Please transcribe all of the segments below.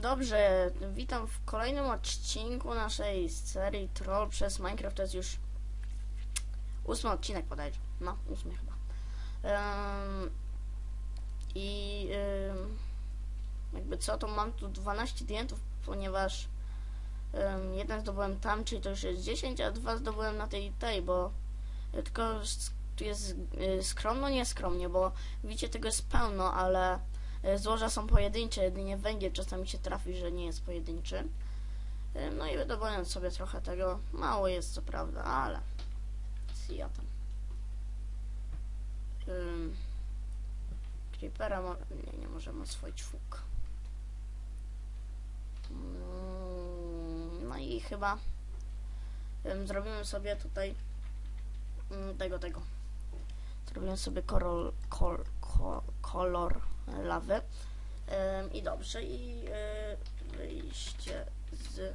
Dobrze, witam w kolejnym odcinku naszej serii Troll przez Minecraft. To jest już ósmy odcinek bodajże. No, ósmy chyba. Em, I em, jakby co, to mam tu 12 dientów, ponieważ em, jeden zdobyłem tam, czyli to już jest 10, a dwa zdobyłem na tej tej, bo e, tylko tu jest e, skromno, nie skromnie, bo widzicie, tego jest pełno, ale Złoża są pojedyncze, jedynie węgiel czasami się trafi, że nie jest pojedynczy. E, No i wydobywając sobie trochę tego, mało jest co prawda, ale ja tam. Ym, Creepera mo- nie, nie możemy oswoić fuk. Mm, No i chyba ym, zrobimy sobie tutaj mm, tego, tego. Zrobimy sobie korol, kol, kol, kolor lawy. Ym, I dobrze, i y, wyjście z.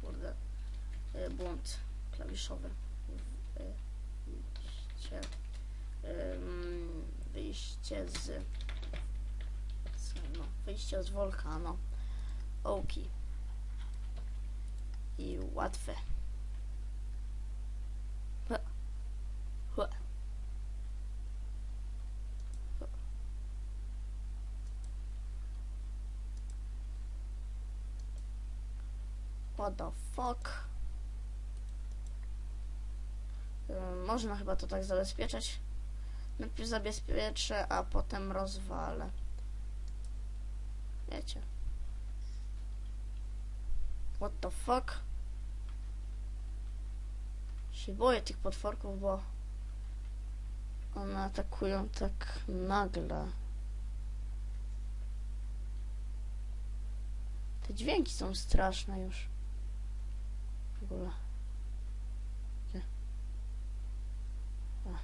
Kurde. Y, błąd klawiszowy. Wyjście. wyjście z. z no, wyjście z wulkanu. Oki. I łatwe. What the fuck? Można chyba to tak zabezpieczać. Najpierw zabezpieczę, a potem rozwalę. Wiecie. What the fuck? Się boję tych potworków, bo one atakują tak nagle. Te dźwięki są straszne już. Ogóle. Gdzie? A.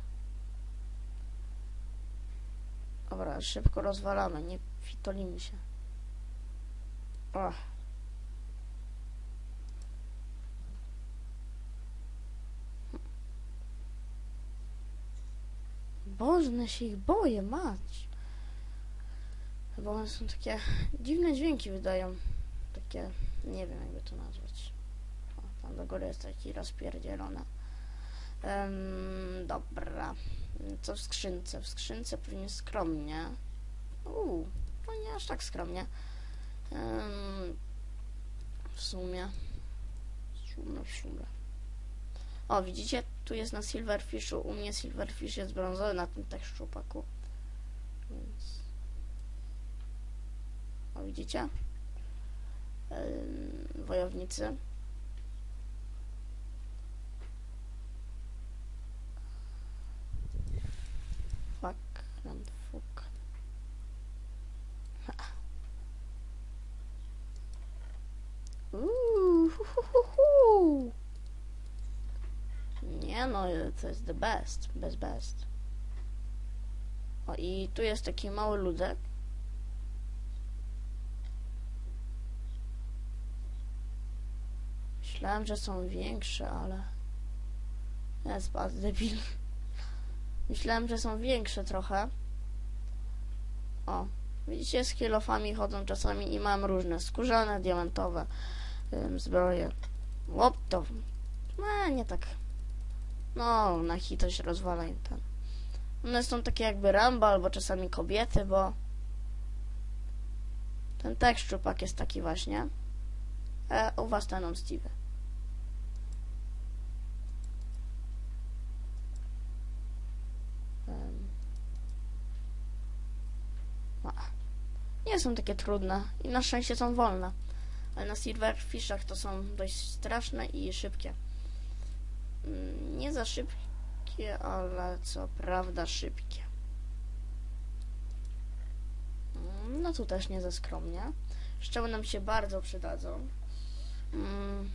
Dobra, szybko rozwalamy, nie fitolimy się. Ach. Bożne się ich boję, mać. Bo one są takie dziwne dźwięki wydają. Takie, nie wiem jakby to nazwać. Do góry jest taki rozpierdzielony. Em, dobra. Co w skrzynce? W skrzynce pewnie skromnie. Uuu, no nie aż tak skromnie. Em, w sumie. W sumie, w sumie. O, widzicie? Tu jest na Silverfishu. U mnie Silverfish jest brązowy na tym też szczupaku. Więc... O, widzicie? Ym, wojownicy. Fuck and fuck. Ha. Uuu, hu. Nie no, to jest the best, best, best. O i tu jest taki mały ludek. Myślałem, że są większe, ale... Jest bardzo debil. Myślałem, że są większe trochę. O, widzicie, z kilofami chodzą czasami i mam różne skórzane, diamentowe ym, zbroje. Łop to... No, nie tak. No, na hitość rozwala im ten. One są takie jakby Rambo albo czasami kobiety, bo ten tekst szczupak jest taki właśnie. E, u was ten. Em. A. Nie są takie trudne i na szczęście są wolne. Ale na Silverfishach to są dość straszne i szybkie. Mm, Nie za szybkie, ale co prawda szybkie. Mm, No tu też nie za skromnie. Szczały nam się bardzo przydadzą. Mm,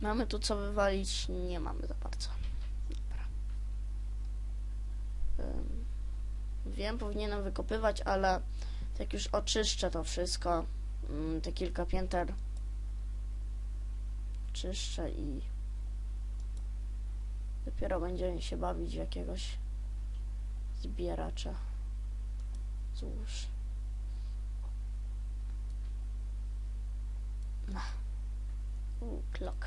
Mamy tu co wywalić? Nie mamy za bardzo. Dobra. Wiem, powinienem wykopywać, ale jak już oczyszczę to wszystko, te kilka pięter czyszczę i dopiero będziemy się bawić jakiegoś zbieracza złóż. U, klok.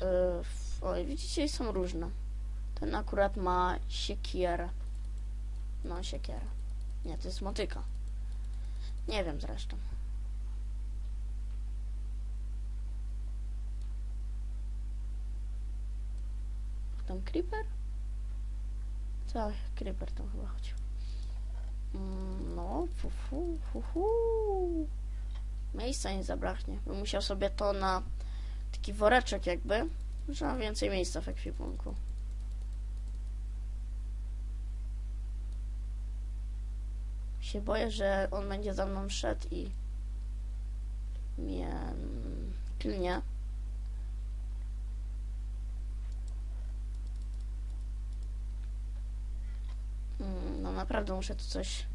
Yy, oj, widzicie, są różne. Ten akurat ma siekierę. No, siekierę. Nie, to jest motyka. Nie wiem zresztą. Tam creeper? Co? Creeper tam chyba chodził. Mm, No, fu, fu, fu, fu. Miejsca nie zabraknie. Bym musiał sobie to na taki woreczek jakby, że mam więcej miejsca w ekwipunku. Się boję, że on będzie za mną szedł i mnie pilnie. Mm, No naprawdę muszę tu coś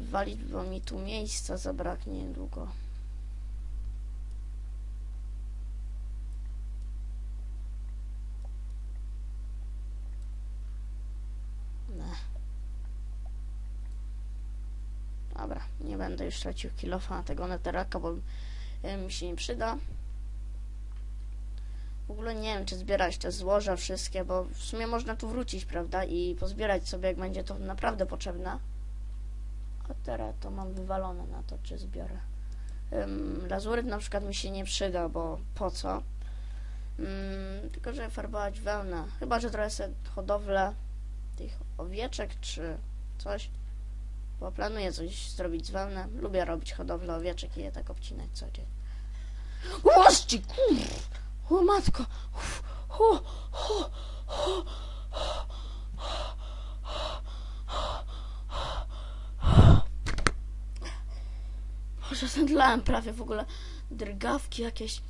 walić, bo mi tu miejsca zabraknie niedługo. Ne. Dobra, nie będę już tracił kilofa na tego neteraka, bo y, mi się nie przyda. W ogóle nie wiem, czy zbierać te złoża wszystkie, bo w sumie można tu wrócić, prawda? I pozbierać sobie, jak będzie to naprawdę potrzebne. A teraz to mam wywalone na to, czy zbiorę. Ym, lazuryt na przykład mi się nie przyda, bo po co? Ym, tylko, że farbować wełnę. Chyba, że trochę sobie hodowlę tych owieczek, czy coś. Bo planuję coś zrobić z wełny. Lubię robić hodowlę owieczek i je tak obcinać co dzień. Łości, kur... O matko! Boże, prawie w ogóle. Drgawki jakieś.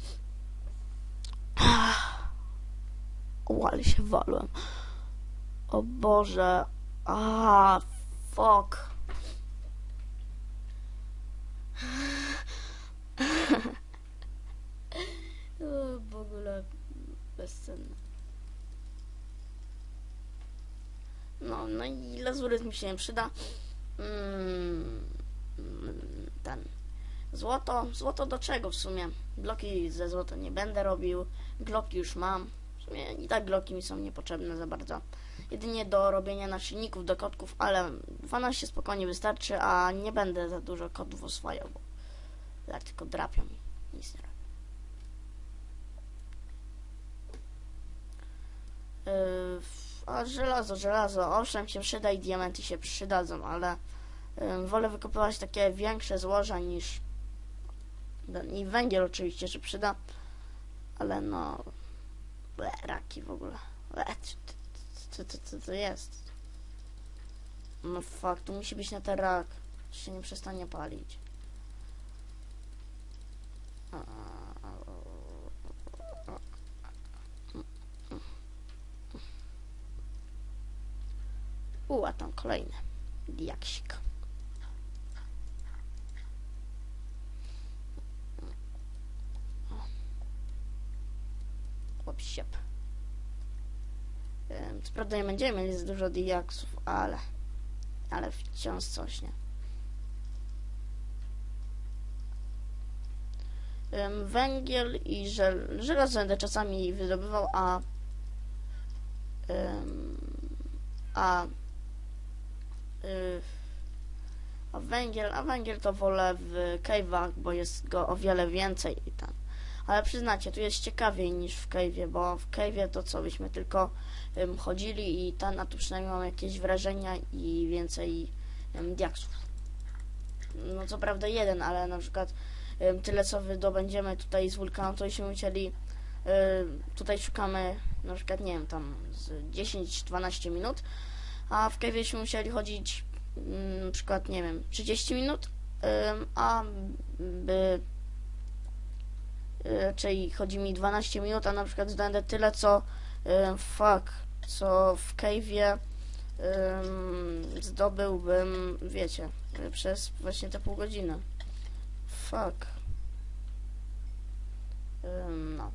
O, ale się walłem. O Boże. A, fuck. O, w ogóle bezcenne. No, no i lazuryt mi się nie przyda. Mm, ten. Złoto. Złoto do czego w sumie? Bloki ze złota nie będę robił. Gloki już mam. W sumie i tak gloki mi są niepotrzebne za bardzo. Jedynie do robienia naszyjników, do kotków, ale 12 spokojnie wystarczy, a nie będę za dużo kotów oswajał, bo tak tylko drapią i nic nie robią. Yy, a żelazo, żelazo, owszem się przyda i diamenty się przydadzą, ale wolę wykopywać takie większe złoża niż i węgiel oczywiście się przyda, ale no ble, raki w ogóle. Ble, co, co, co to jest? No fuck, tu musi być na ten rak. Się nie przestanie palić. U, a tam kolejny diaksik. Chłop siep. Ym, Co nie będziemy mieli dużo diaksów, ale ale wciąż coś, nie? Węgiel i żel żelazo będę czasami wydobywał, a a a węgiel, a węgiel to wolę w cave'ach, bo jest go o wiele więcej i tam. Ale przyznacie, tu jest ciekawiej niż w cave'ie, bo w cave'ie to co, byśmy tylko ym, chodzili i tam, a tu przynajmniej mam jakieś wrażenia i więcej ym, diaksów. No co prawda jeden, ale na przykład ym, tyle co wydobędziemy tutaj z wulkanu, to byśmy musieli tutaj szukamy na przykład, nie wiem, tam z 10-12 minut, a w byśmy musieli chodzić mm, na przykład, nie wiem, 30 minut, a by y, czyli chodzi mi 12 minut, a na przykład zdobędę tyle co fuck, co w cave'ie ym, zdobyłbym, wiecie, przez właśnie te pół godziny. Fuck. No.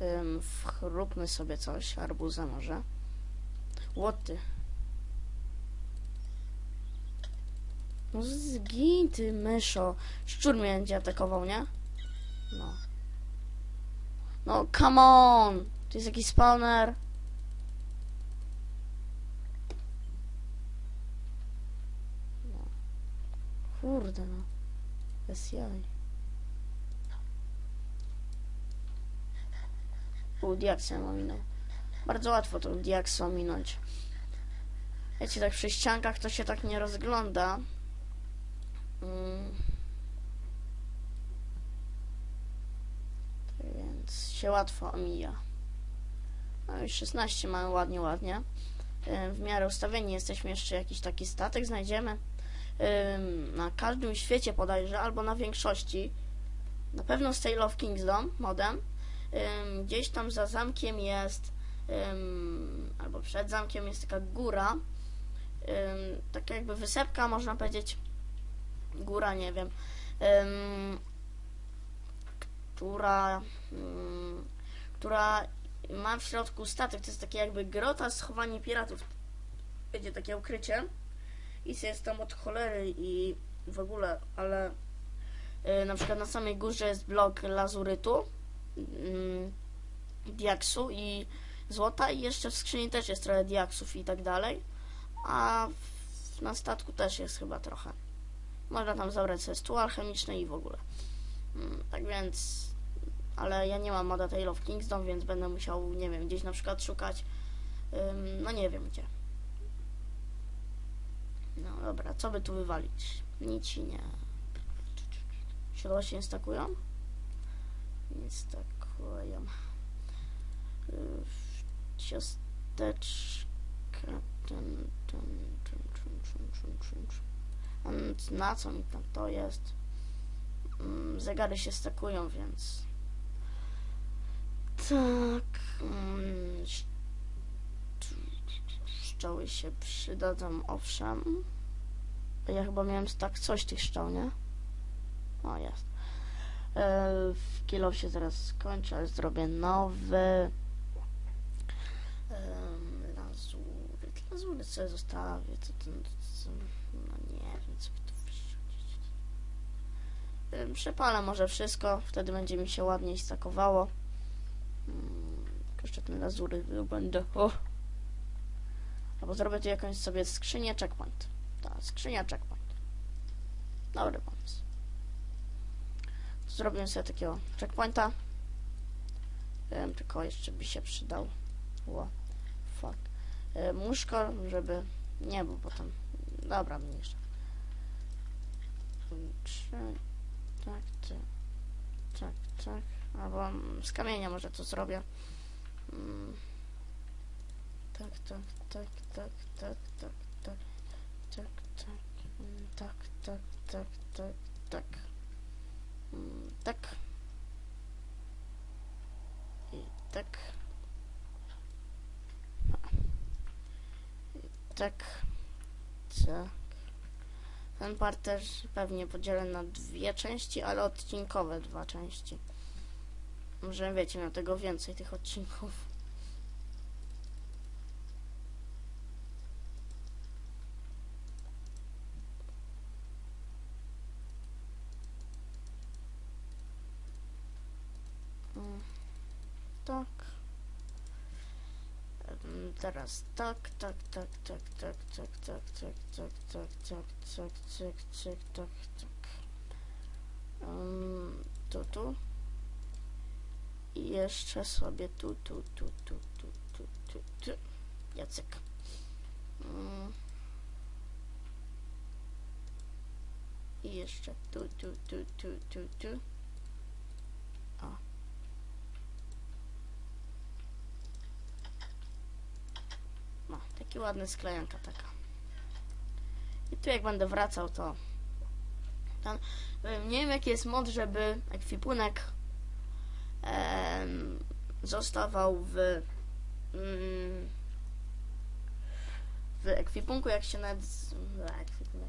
Ym, wchróbmy sobie coś, arbuza może. Łoty. No zgin ty, myszo. Szczur mnie będzie atakował, nie? No. No, come on! To jest jakiś spawner. No. Kurde, no. Bez jaj. U, diaksem ominął. Bardzo łatwo to diaksem ominąć. Wiecie, tak przy ściankach to się tak nie rozgląda. Mm. Tak więc się łatwo omija. No już 16 mamy ładnie, ładnie. W miarę ustawieni jesteśmy jeszcze jakiś taki statek znajdziemy. Na każdym świecie podajże, albo na większości. Na pewno z Tale of Kingdom modem. Gdzieś tam za zamkiem jest albo przed zamkiem jest taka góra. Taka jakby wysepka, można powiedzieć. Góra, nie wiem. Która, ym, która ma w środku statek. To jest takie jakby grota schowanie piratów. Będzie takie ukrycie. I jest tam od cholery i w ogóle, ale y, na przykład na samej górze jest blok lazurytu, diaksu i złota i jeszcze w skrzyni też jest trochę diaksów i tak dalej. A w, na statku też jest chyba trochę. Można tam zabrać sobie stół alchemiczny i w ogóle. Mm, tak więc, ale ja nie mam moda Tale of Kingdom, więc będę musiał, nie wiem, gdzieś na przykład szukać, no nie wiem gdzie. No dobra, co by tu wywalić? Nic ci nie. Siodła się nie stakują? Nie stakują. Y, Ciasteczka. Ten, Na co mi tam to jest? Mm, Zegary się stakują, więc. Tak. mm, sz- Szczoły się przydadzą, owszem. Ja chyba miałem tak coś tych szczał, nie? O, jest. E, w kilo się zaraz skończy, ale zrobię nowy. Lazury. Lazury sobie zostawię. Co ten, no nie wiem, co by tu wrzucić. Przepalę może wszystko, wtedy będzie mi się ładniej stakowało. Mm, Jeszcze ten lazury będę. O! Albo zrobię tu jakąś sobie skrzynię checkpoint. Ta, skrzynia checkpoint. Dobry pomysł. Zrobię sobie takiego checkpointa. Em, tylko jeszcze by się przydał. Ło, fuck. E, muszko, żeby... Nie, bo potem... Dobra, mniejsza. Trzy... Tak, ty. Tak, tak. Albo mm, z kamienia może to zrobię. Mm. Tak, tak, tak, tak, tak, tak, tak, tak, tak, mm, tak, tak, tak, tak, tak. Tak. I tak. I tak. Tak. Ten part też pewnie podzielę na dwie części, ale odcinkowe dwa części. Może wiecie, miał tego więcej tych odcinków. Mm, Tak. Em, Teraz tak, tak, tak, tak, tak, tak, tak, tak, tak, tak, tak, tak, tak, tak, tak, tak. Um, tu, tu. I jeszcze sobie tu, tu, tu, tu, tu, tu, tu, tu. Jacek. Mm. I jeszcze tu, tu, tu, tu, tu, tu. O. No, taki ładny sklejanka taka. I tu jak będę wracał, to y, nie wiem jaki jest mod, żeby ekwipunek em, zostawał w mm, w ekwipunku, jak się nawet z- ekwipunek.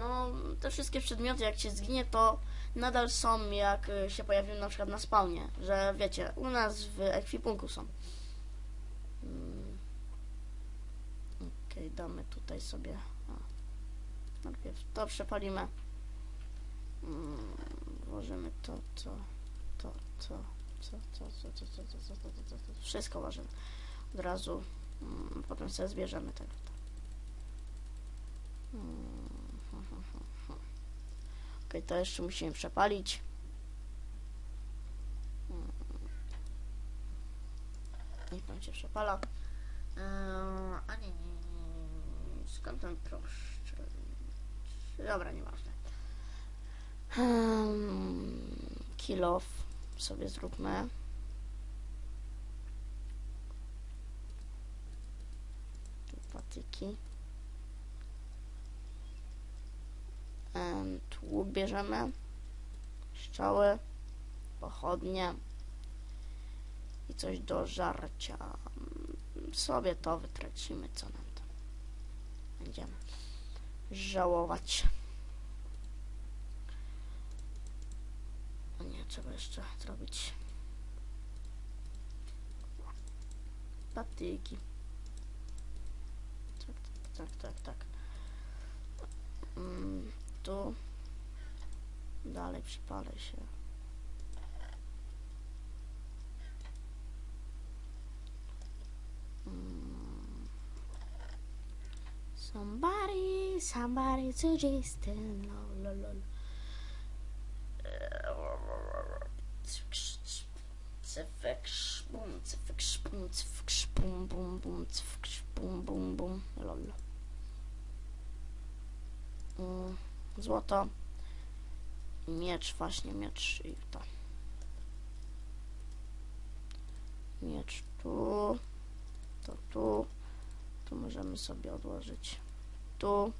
No, te wszystkie przedmioty, jak się zginie, to nadal są, jak y, się pojawiły na przykład na spawnie, że wiecie, u nas w ekwipunku są. Damy tutaj sobie. O. Najpierw to przepalimy. Mm, Włożymy to, to, to, to, to, to, to, to, to, to, to, to, to, to. Wszystko włożymy. Od razu. Mm, Potem sobie zbierzemy tak. Mm, Okej, to jeszcze musimy przepalić. Niech pan się przepala. Eee, a nie, nie. Skąd ten proszcz? Dobra, nieważne. Hmm, kill off sobie zróbmy. Tu Patyki. Em, Tu bierzemy. Strzały. Pochodnie. I coś do żarcia. Sobie to wytracimy, co nam. Będziemy żałować. O nie, trzeba jeszcze zrobić patyki. Tak, tak, tak, tak. Mm, tu dalej przypalę się. Mm. Somebody, somebody to just lol, lol, lol. Cyfek, cyfek, bum, bum, lol. Złoto. Miecz, właśnie miecz i to. Miecz tu. To tu. Tu możemy sobie odłożyć. Tu.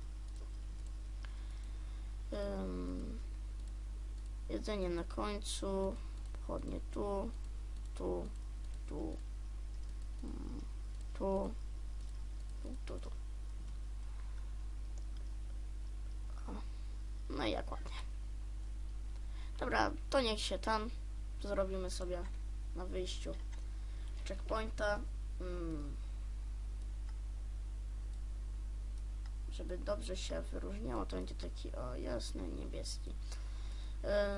Ym, jedzenie na końcu. Pochodnie tu. Tu. Tu. Mm, Tu. Tu, tu, tu. No i jak ładnie. Dobra, to niech się tam zrobimy sobie na wyjściu checkpointa. Mm. Żeby dobrze się wyróżniało, to będzie taki o jasny niebieski.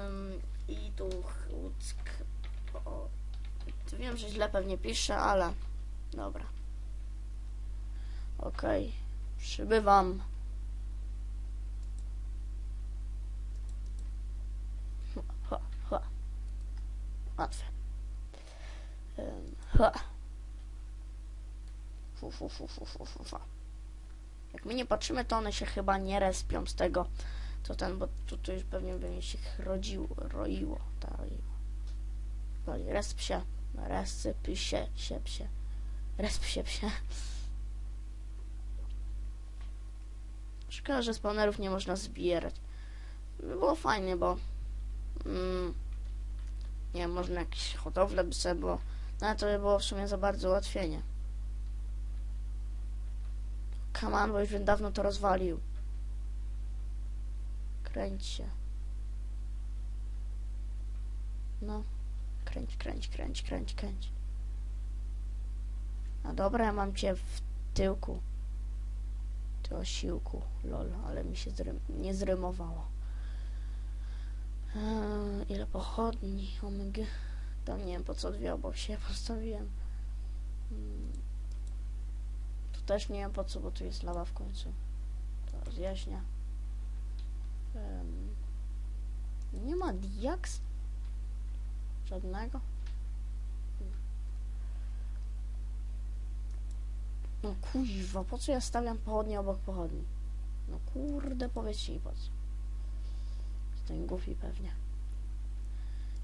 Ym, I tu Chłuck. O, tu wiem, że źle pewnie piszę, ale dobra. Okej, przybywam. Ha, ha. Łatwe. Ym, ha. Fu, fu, fu, fu, fu, fu, fu. Jak my nie patrzymy, to one się chyba nie respią z tego, co ten, bo tu, tu już pewnie by mi się rodziło, roiło, ta roiło. Resp się, resypy się, się, się, resp się, się. Szkoda, że spawnerów nie można zbierać. By było fajnie, bo mm, nie wiem, można jakieś hodowle by sobie było, no ale to by było w sumie za bardzo ułatwienie. Come on, bo już bym dawno to rozwalił. Kręć się. No. Kręć, kręć, kręć, kręć, kręć. No dobra, ja mam cię w tyłku. Ty osiłku, lol, ale mi się zrym nie zrymowało. Eee, ile pochodni, omg. To nie wiem po co dwie obok się postawiłem. Mm. Też nie wiem po co, bo tu jest lawa w końcu. To rozjaśnia. Em, nie ma diaks żadnego. No kuźwa, po co ja stawiam pochodnie obok pochodni? No kurde, powiedzcie mi po co. Jestem głupi pewnie.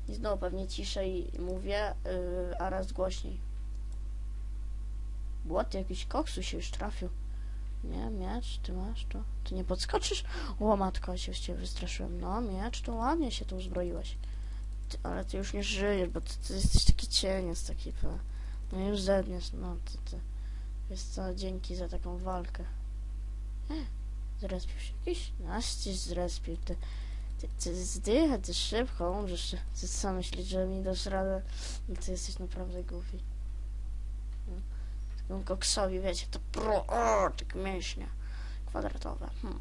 I znowu pewnie ciszej mówię, yy, a raz głośniej. Błoty, jakiś koksu się już trafił. Nie, miecz, ty masz to. Ty nie podskoczysz? O matko, się z ciebie wystraszyłem. No, miecz, to ładnie się tu uzbroiłeś. Ty, ale ty już nie żyjesz, bo ty, ty jesteś taki cieniec, taki... No już zedniesz, no ty, ty. Wiesz co, dzięki za taką walkę. Zrespił się jakiś? Naściś zrespił, ty. Ty, ty zdycha, ty szybko umrzesz. Ty, co myślisz, że mi dasz radę? No ty jesteś naprawdę głupi. Koksowi, wiecie, to pro, o, tak mięśnie kwadratowe. Hmm.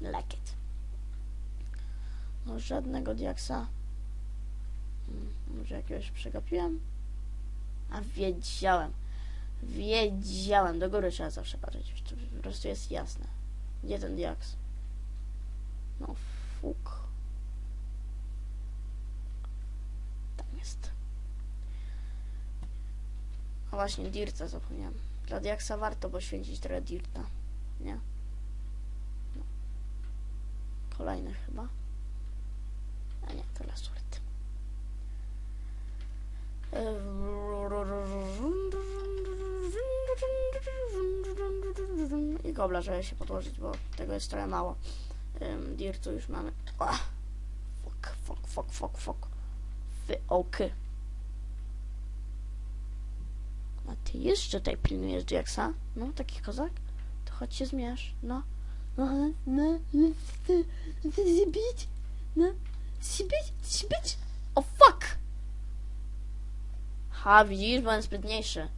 Lekit. No żadnego diaksa. Hmm, Może jakiegoś przegapiłem? A wiedziałem. Wiedziałem. Do góry trzeba zawsze patrzeć. To po prostu jest jasne. Gdzie ten diaks? No fuk. Tam jest. A właśnie, Dirta zapomniałem. Dla diaksa warto poświęcić trochę Dirta. Nie? No. Kolejny chyba. A nie, to Lasurt. I gobla, żeby się podłożyć, bo tego jest trochę mało. Dirtu już mamy. Ah, fuck, fuck, fuck, fuck, fuck. A ty jeszcze tutaj pilnujesz Jacksa? No, taki kozak? To chodź się zmierz, no. No, no, no, zbić, no, zbić, zbić. O fuck! Ha, widzisz, byłem sprytniejszy.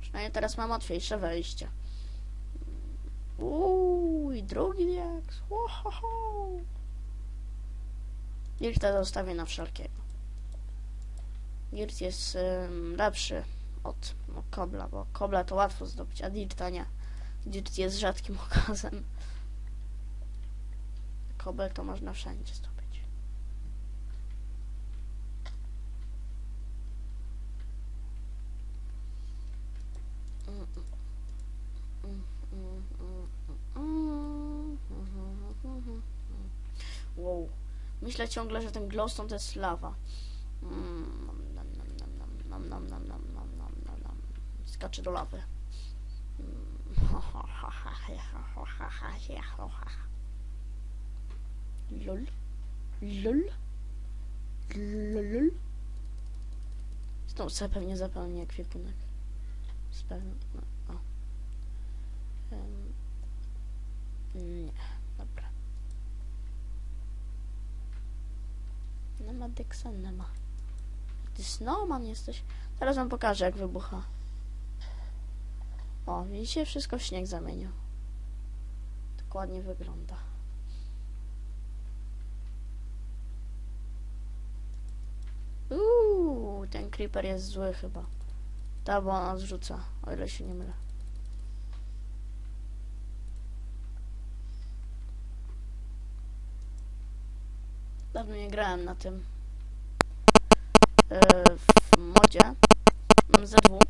Przynajmniej teraz mam łatwiejsze wejście. Uuu, i drugi diaks. Ohoho. Dirta zostawię na wszelkiego. Dirt jest lepszy od no, Kobla, bo Kobla to łatwo zdobyć, a Dirta nie. Dirt jest rzadkim okazem. Kobel to można wszędzie zdobyć. Wow. Myślę ciągle, że ten glowstone to jest lawa. Mm, nom, nom, nom, nom, nom, nom, nom, nom. Skacze do lawy. Lol. Lol. Lol. Znowu sobie pewnie zapełnię ekwipunek. Z pewnością. No. Um, nie, dobra. Nie ma Dexa, nie ma. Ty snowman jesteś. Teraz wam pokażę, jak wybucha. O, widzicie? Wszystko w śnieg zamienił. Dokładnie wygląda. Uuu, ten creeper jest zły chyba. Ta, bo ona zrzuca, o ile się nie mylę. Dawno nie grałem na tym Vamos a voo.